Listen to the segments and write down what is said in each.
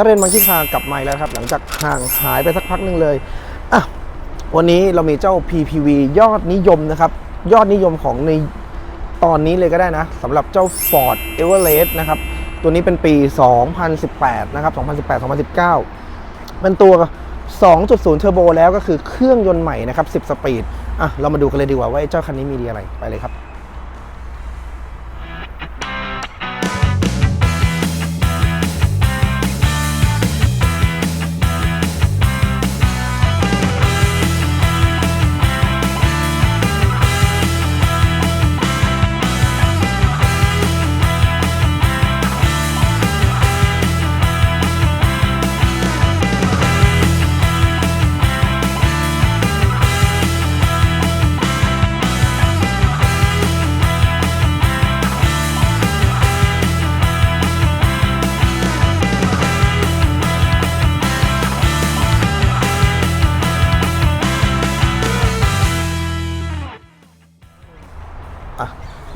นักเรียนมังคีคากลับมาแล้วครับ หลังจากห่างหายไปสักพักหนึ่งเลยอะวันนี้เรามีเจ้า PPV ยอดนิยมนะครับ ยอดนิยมของในตอนนี้เลยก็ได้นะสำหรับเจ้า Ford Everest นะครับ ตัวนี้เป็นปี 2018 นะครับ 2018-2019 เป็นตัว 2.0 เทอร์โบแล้วก็คือเครื่องยนต์ใหม่นะครับ 10 สปีด อะ เรามาดูกันเลยดีกว่าว่าเจ้าคันนี้มีดีอะไร ไปเลยครับ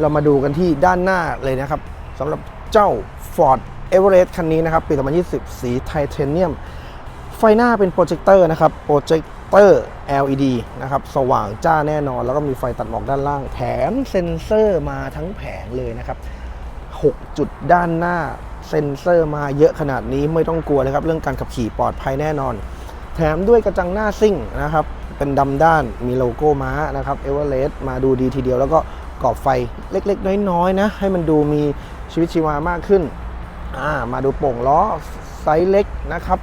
เรามาดูกันที่ด้านหน้าเลยนะครับสำหรับเจ้า Ford Everest คันนี้นะครับ ปี 2020 สีไทเทเนียม ไฟหน้าเป็นโปรเจคเตอร์นะครับ โปรเจคเตอร์ LED นะครับ สว่างจ้าแน่นอน แล้วก็มีไฟตัดหมอกด้านล่าง แถมเซ็นเซอร์มาทั้งแผงเลยนะครับ 6 จุดด้านหน้า เซ็นเซอร์มาเยอะขนาดนี้ไม่ต้องกลัวเลยครับ เรื่องการขับขี่ปลอดภัยแน่นอน แถมด้วยกระจังหน้าซิ่งนะครับ เป็นดำด้าน มีโลโก้ม้านะครับเอเวอเรสต์มาดูดีทีเดียวแล้วก็ กรอบไฟเล็กๆ น้อยๆนะ ให้มันดูมีชีวิตชีวามากขึ้นามาดูโป่งล้อไซส์เล็กนะครับ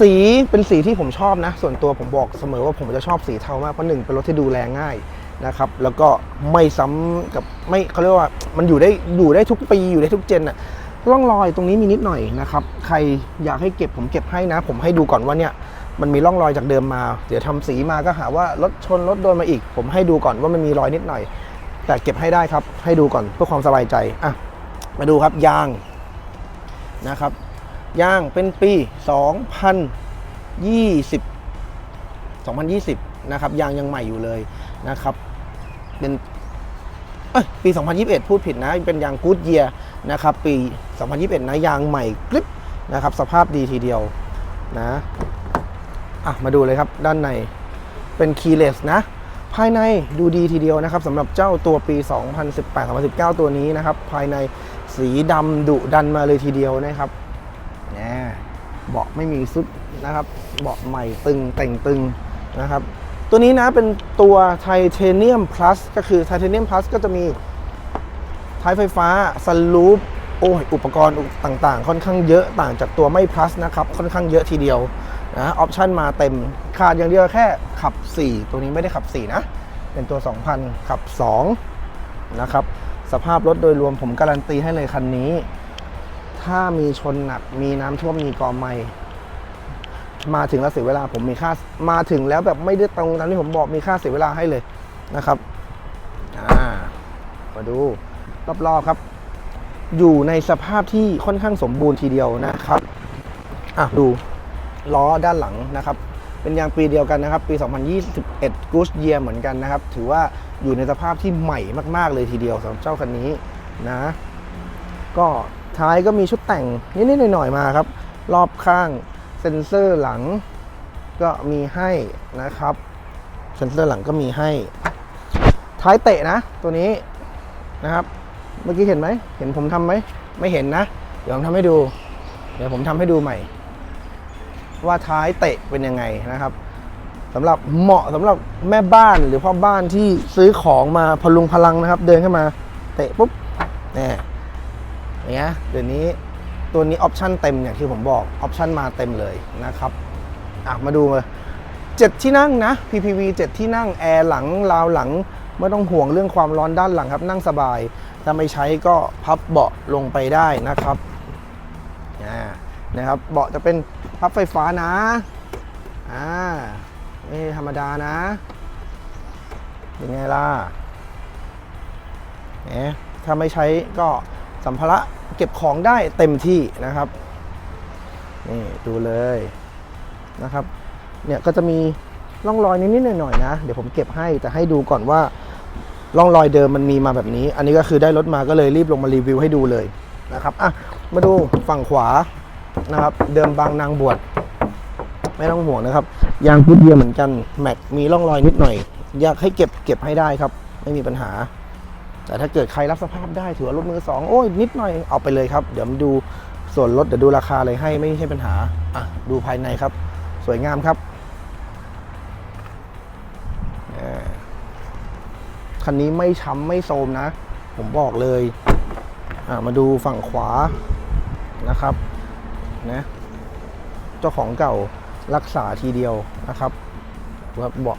สีเป็นสีที่ผมชอบนะ ส่วนตัวผมบอกเสมอว่าผมจะชอบสีเทามากเพราะหนึ่งเป็นรถที่ดูแลง่ายนะครับแล้วก็ไม่ซ้ำกับไม่เขาเรียกว่ามันอยู่ได้อยู่ได้ทุกปีอยู่ได้ทุกเจนอะร่องรอยตรงนี้มีนิดหน่อยนะครับ ใครอยากให้เก็บผมเก็บให้นะ ผมให้ดูก่อนว่าเนี่ยมันมีร่องรอยจากเดิมมา เดี๋ยวทำสีมาก็หาว่ารถชนรถโดนมาอีก ผมให้ดูก่อนว่ามันมีรอยนิดหน่อย แต่เก็บให้ได้ครับ ให้ดูก่อนเพื่อความสบายใจอะมาดูครับยางนะครับยางเป็นปี 2020 2020 นะครับยางยังใหม่อยู่เลยนะครับ เป็นเอ้ยปี 2021 พูดผิดนะ เป็นยางกูดเยียนะครับ ปี 2021 นะ ยางใหม่กริปนะครับ สภาพดีทีเดียวนะอะมาดูเลยครับด้านในเป็นคีย์เลสนะ ภายในดูดีทีเดียวนะครับสำหรับเจ้าตัวปี 2018-2019 ตัวนี้นะครับ ภายในสีดำดุดันมาเลยทีเดียวนะครับแหมเบาะไม่มีซุดนะครับ เบาะใหม่ตึงแต่งตึงนะครับ ตัวนี้นะเป็นตัวไทเทเนียมพลัสก็คือไทเทเนียมพลัสก็จะมีท้ายไฟฟ้าสลูปโอ้ยอุปกรณ์ต่างๆ ค่อนข้างเยอะต่างจากตัวไม่ plus นะครับ ค่อนข้างเยอะทีเดียว นะออปชันมาเต็มขาดอย่างเดียวแค่ขับ 4 ตัวนี้ไม่ได้ขับ 4 นะ เป็นตัว 2,000 ขับ 2 นะครับ สภาพรถโดยรวมผมการันตีให้เลยคันนี้ ถ้ามีชนหนักมีน้ำท่วมมีกอไม้มาถึงแล้วเสียเวลาผมมีค่ามาถึงแล้วแบบไม่ได้ตรงตามที่ผมบอกมีค่าเสียเวลาให้เลยนะครับอ่ามาดูรอบๆครับ อยู่ในสภาพที่ค่อนข้างสมบูรณ์ทีเดียวนะครับอะดู ล้อด้านหลังนะครับ เป็นยางปีเดียวกันนะครับ ปี 2021 Goose Year เหมือนกันนะครับ ถือว่าอยู่ในสภาพที่ใหม่มากๆเลยทีเดียวสำหรับเจ้าคันนี้นะ ก็ท้ายก็มีชุดแต่งนิดๆหน่อยๆมาครับ รอบข้างเซ็นเซอร์หลังก็มีให้นะครับ เซ็นเซอร์หลังก็มีให้ ท้ายเตะนะ ตัวนี้นะครับ เมื่อกี้เห็นไหม เห็นผมทำไหม ไม่เห็นนะ เดี๋ยวผมทำให้ดู เดี๋ยวผมทำให้ดูใหม่ ว่าท้ายเตะเป็นยังไงนะครับสำหรับเหมาะสำหรับแม่บ้านหรือพ่อบ้านที่ซื้อของมาพลุงพลังนะครับ เดินเข้ามาเตะปุ๊บเนี่ยอย่างเงี้ยเดี๋ยวนี้ตัวนี้ออปชั่นเต็มอย่างที่ผมบอกออปชั่นมาเต็มเลยนะครับอะมาดูมาเจ็ดที่นั่งนะ PPV 7 ที่นั่งแอร์หลังราวหลังไม่ต้องห่วงเรื่องความร้อนด้านหลังครับ นั่งสบายถ้าไม่ใช้ก็พับเบาะลงไปได้นะครับ นะครับเบาะจะเป็นพับไฟฟ้านะอ่าไม่ธรรมดานะเป็นไงล่ะเอ๊ะถ้าไม่ใช้ก็สัมภาระเก็บของได้เต็มที่นะครับนี่ดูเลยนะครับเนี่ยก็จะมีร่องรอยนิดๆหน่อยๆนะ เดี๋ยวผมเก็บให้แต่ให้ดูก่อนว่าร่องรอยเดิมมันมีมาแบบนี้ อันนี้ก็คือได้รถมาก็เลยรีบลงมารีวิวให้ดูเลยนะครับอะมาดูฝั่งขวา นะครับ เดิมบางนางบวชไม่ต้องห่วงนะครับ ยางพุดเยียเหมือนกันแม็กมีร่องรอยนิดหน่อย อยากให้เก็บเก็บให้ได้ครับ ไม่มีปัญหา แต่ถ้าเกิดใครรับสภาพได้ถือว่ารถมือสองโอ้ยนิดหน่อยเอาไปเลยครับ เดี๋ยวมาดูส่วนลดเดี๋ยวดูราคาเลยให้ไม่ใช่ปัญหาอะดูภายในครับ สวยงามครับคันนี้ไม่ช้ำไม่โทรมนะ ผมบอกเลย อะมาดูฝั่งขวานะครับ นะเจ้าของเก่ารักษาทีเดียวนะครับว่าบอก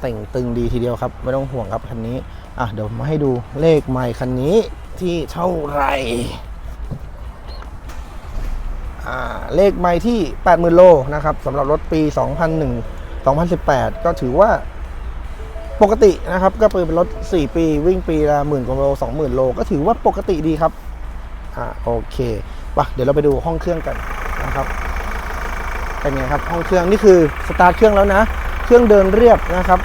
แต่งตึงดีทีเดียวครับ ไม่ต้องห่วงครับคันนี้อะเดี๋ยวมาให้ดูเลขใหม่คันนี้ที่เท่าไหร่เลขใหม่ที่ 80,000 โลนะครับสำหรับรถปี 2001 2018 ก็ถือว่าปกตินะครับ ก็เป็นรถ 4 ปีวิ่งปีละหมื่นกว่าโล 20,000 โล ก็ถือว่าปกติดีครับ อ่าโอเค ปะเดี๋ยวเราไปดูห้องเครื่องกันนะครับเป็นไงครับห้องเครื่องนี่คือสตาร์ทเครื่องแล้วนะ เครื่องเดินเรียบนะครับ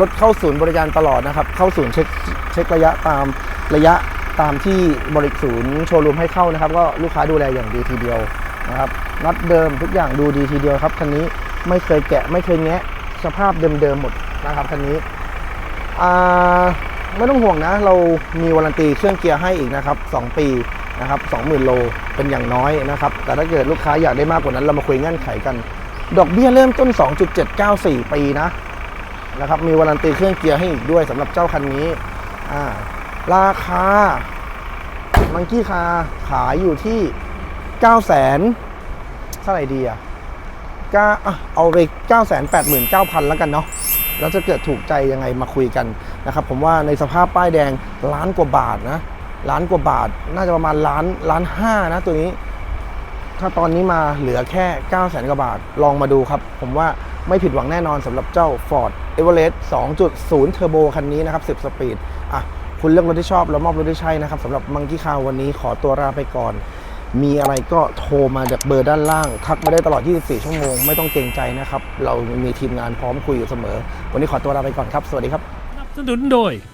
รถเข้าศูนย์บริการตลอดนะครับ เข้าศูนย์เช็คเช็คระยะตามระยะตามที่บริศูนย์โชว์รูมให้เข้านะครับ ก็ลูกค้าดูแลอย่างดีทีเดียวนะครับนัดเดิมทุกอย่างดูดีทีเดียวครับคันนี้ไม่เคยแกะไม่เคยแงะสภาพเดิมๆหมดนะครับคันนี้ไม่ต้องห่วงนะ เรามีวารันตีเครื่องเกียร์ให้อีกนะครับ 2 ปี นะครับ20,000 โลเป็นอย่างน้อยนะครับ แต่ถ้าเกิดลูกค้าอยากได้มากกว่านั้นเรามาคุยเงื่อนไขกัน ดอกเบี้ยเริ่มต้น 2.794 ปีนะนะครับ มีวารันตีเครื่องเกียร์ให้อีกด้วยสำหรับเจ้าคันนี้อ่าราคามังกี้คาขายอยู่ที่ 9 0 0 0 0 0เท่าไหร่ดีอะก็อะเอาไป 9 8 9 0 0 0 แล้วกันเนาะแล้วจะเกิดถูกใจยังไงมาคุยกันนะครับ ผมว่าในสภาพป้ายแดงล้านกว่าบาทนะ ล้านกว่าบาท น่าจะประมาณล้านล้านห้านะตัวนี้ ถ้าตอนนี้มาเหลือแค่9 0 0 0 0กว่าบาท ลองมาดูครับ ผมว่าไม่ผิดหวังแน่นอนสำหรับเจ้า Ford Everest 2.0 Turbo คันนี้นะครับ 10 สปีด อะ คุณเลือกรถที่ชอบ แล้วมอบรถที่ใช่นะครับสำหรับมังกี้คาววันนี้ขอตัวลาไปก่อน มีอะไรก็โทรมาจากเบอร์ด้านล่าง ทักมาได้ตลอด 24 ชั่วโมง ไม่ต้องเกรงใจนะครับ เรามีทีมงานพร้อมคุยอยู่เสมอ วันนี้ขอตัวลาไปก่อนครับ สวัสดีครับ สนับสนุนโดย